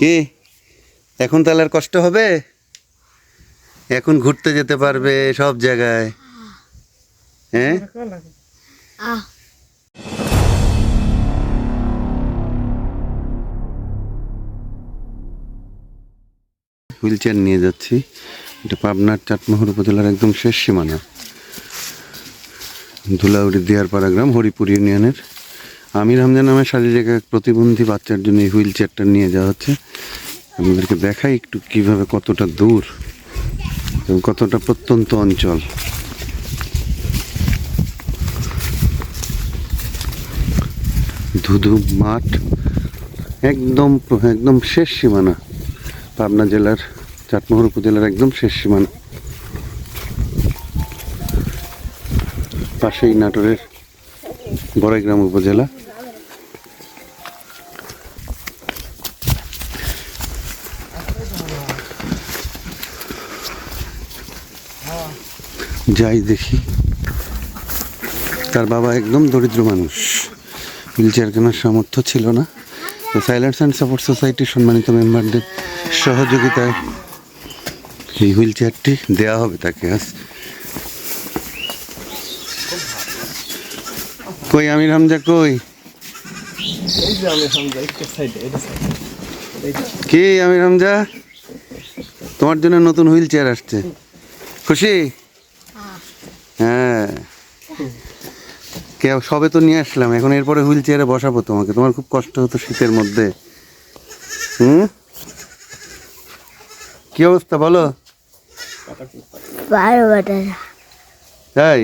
কি? এখন তাহলে আর কষ্ট হবে? এখন ঘুরতে যেতে পারবে সব জায়গায়। হ্যাঁ? হুইল চেয়ার নিয়ে যাচ্ছি। এটা পাবনার চাটমোহর উপজেলার একদম শেষ সীমানা। ধুলাউড়ি দিয়ারপাড়া গ্রাম হরিপুর ইউনিয়নের। আমির হামজা নামে শারীরিক এক প্রতিবন্ধী বাচ্চার জন্য এই হুইল চেয়ারটা নিয়ে যাওয়া হচ্ছে। আমাদেরকে দেখাই একটু কীভাবে কতটা দূর এবং কতটা প্রত্যন্ত অঞ্চল। ধুধু মাঠ, একদম একদম শেষ সীমানা। পাবনা জেলার, চাটমোহর উপজেলার একদম শেষ সীমানা। পাশেই নাটোরের বড়াইগ্রাম উপজেলা। যাই দেখি। তার বাবা একদম দরিদ্র মানুষ। হুইল চেয়ার কেনার সামর্থ্য ছিল না। তো সাইলেন্স অ্যান্ড সাপোর্ট সোসাইটির সম্মানিত মেম্বারদের সহযোগিতায় এই হুইল চেয়ারটি দেওয়া হবে তাকে আজ। কই, আমির হামজা কই? কি, আমির হামজা? তোমার জন্য নতুন হুইল চেয়ার আসছে। খুশি? হ্যাঁ। কে সবে তো নিয়ে আসলাম এখন এরপরে হুইল চেয়ারে বসাবো তোমাকে তোমার খুব কষ্ট হতো শীতের মধ্যে। হুম? কি অবস্থা বলো? তাই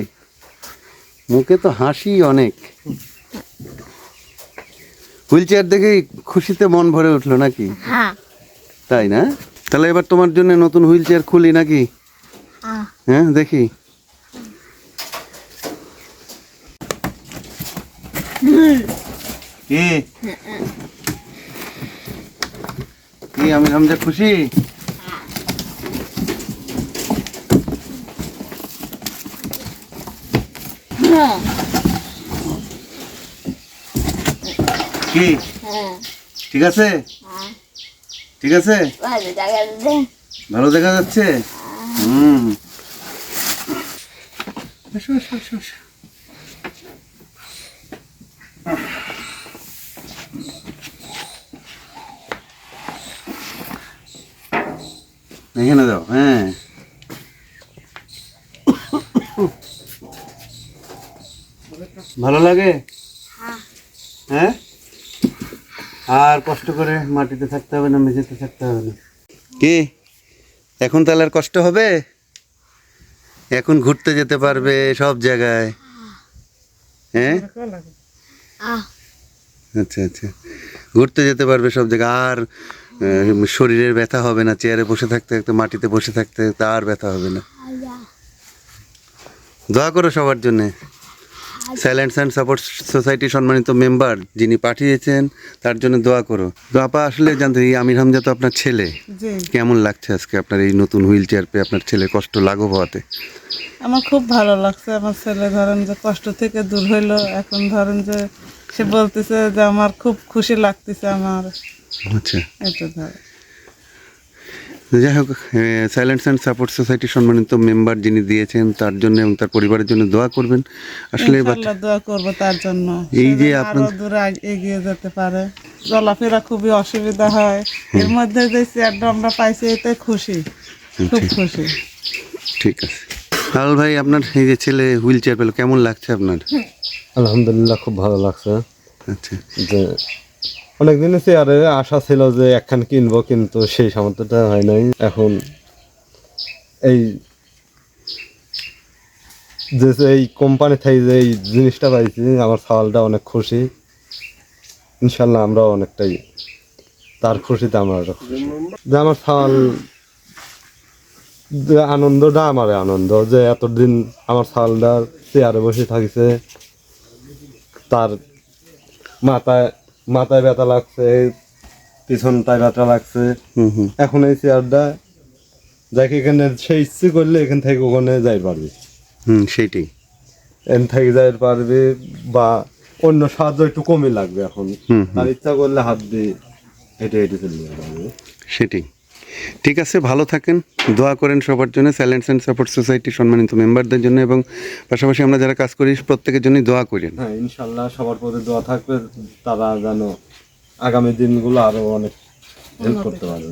মুখে তো হাসি অনেক। হুইল চেয়ার দেখে খুশিতে মন ভরে উঠল নাকি? হ্যাঁ। তাই না? তাহলে এবার তোমার জন্য নতুন হুইল চেয়ার খুলি নাকি? হ্যাঁ দেখি। কি? কি আমি হামজা খুশি? হ্যাঁ কি হ্যাঁ। ঠিক আছে? ঠিক আছে। ভালো দেখা যাচ্ছে? হুম। এখানে দাও হ্যাঁ। ভালো লাগে? হ্যাঁ? আর কষ্ট করে মাটিতে থাকতে হবে না মেঝেতে থাকতে হবে না। কি? এখন তাহলে আর কষ্ট হবে? এখন ঘুরতে যেতে পারবে সব জায়গায়। হ্যাঁ? আচ্ছা আচ্ছা। ঘুরতে যেতে পারবে সব জায়গায় আর শরীরের ব্যথা হবে না চেয়ারে বসে থাকতে থাকতে মাটিতে বসে থাকতে থাকতে আর ব্যথা হবে না। দোয়া করো সবার জন্যে। সাইলেন্স অ্যান্ড সাপোর্ট সোসাইটি সম্মানিত মেম্বার যিনি পাঠিয়েছেন তার জন্য দোয়া করো। তো আপা আসলে জানতে এই আমির হামজা তো আপনার ছেলে। কেমন লাগছে আজকে আপনার এই নতুন হুইল চেয়ার পেয়ে আপনার ছেলে কষ্ট লাঘব হওয়াতে? আমার খুব ভালো লাগছে আমার ছেলে ধরেন যে কষ্ট থেকে দূর হইল। এখন ধরেন যে সে বলতেছে যে আমার খুব খুশি লাগতেছে আমার। আচ্ছা। এটা ধর যাই হোক সাইলেন্স অ্যান্ড সাপোর্ট সোসাইটি সম্মানিত মেম্বার যিনি দিয়েছেন তার জন্য এবং তার পরিবারের জন্য দোয়া করবেন। আসলে দোয়া করব তার জন্য। এই যে আপনার- দূরে এগিয়ে যেতে পারে। চলাফেরা খুবই অসুবিধা হয়। এর মধ্যে যে চেয়ারটা আমরা পাইছি এতে খুশি। খুব খুশি। ঠিক আছে। লাল ভাই আপনার এই যে ছেলে হুইল চেয়ার পেল কেমন লাগছে আপনার? আলহামদুলিল্লাহ খুব ভালো লাগছে। আচ্ছা। যে অনেকদিন চেয়ারে আশা ছিল যে একখান কিনবো, কিন্তু সেই সামর্থ্যটা হয় নাই এখন এই যে এই কোম্পানি থেকে যে এই জিনিসটা পাইছি, আমার সাওয়ালটা অনেক খুশি ইনশাল্লাহ আমরা অনেকটাই তার খুশিতে আমরা। যে আমার সাওয়াল, যে আনন্দটা আমার আনন্দ, যে এতদিন আমার সাওয়ালটা চেয়ারে বসে থাকিছে, তার মাথায় মাথায় ব্যথা লাগছে পিছনটায় ব্যথা লাগছে। এখন এই চেয়ারটা যাকে এখানে সে ইচ্ছে করলে এখান থেকে ওখানে যাই পারবে। হুম সেইটাই। এখান থেকে যাই পারবে বা অন্য সাহায্য একটু কমই লাগবে এখন। তার ইচ্ছা করলে হাত দিয়ে হেঁটে হেঁটে চলে যাবে। সেটাই। ঠিক আছে, ভালো থাকেন। দোয়া করেন সবার জন্য। স্যালেন্স অ্যান্ড সাপোর্ট সোসাইটি সম্মানিত মেম্বারদের জন্য এবং পাশাপাশি আমরা যারা কাজ করি, প্রত্যেকের জন্যই দোয়া করি হ্যাঁ ইনশাল্লাহ সবার পথে দোয়া থাকবে। তারা যেন আগামী দিনগুলো আরও অনেক হেল্প করতে পারবে